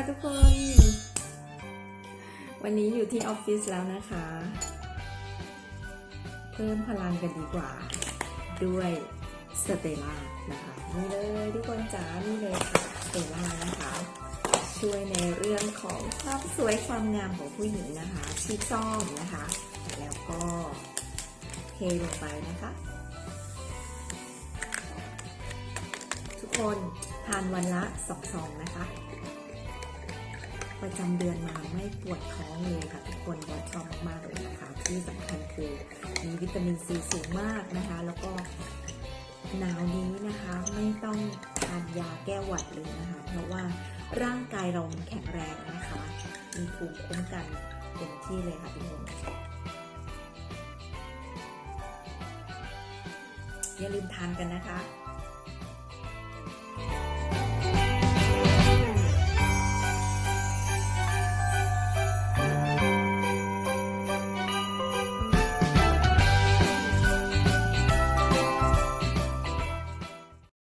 ค่ะทุกคน วันนี้อยู่ที่ออฟฟิศแล้วนะคะ เพิ่มพลังกันดีกว่า ด้วยสเตล่านะคะนี่เลยทุกคนจ๋านี่เลยค่ะสเตล่านะคะ ช่วยในเรื่องของความสวยความงามของผู้หญิงนะคะที่ซ่อมนะคะ แล้วก็เทลงไปนะคะ ทุกคนทานวันละสองซองนะคะ ประจำเดือนมาไม่ปวดท้องเลยค่ะทุกคนบอสชอบมากๆเลยนะคะที่สำคัญคือมีวิตามินซีสูงมากนะคะ แล้วก็หนาวนี้นะคะไม่ต้องทานยาแก้หวัดเลยนะคะ เพราะว่าร่างกายเราแข็งแรงนะคะ มีภูมิคุ้มกันเต็มที่เลยค่ะทุกคนอย่าลืมทานกันนะคะ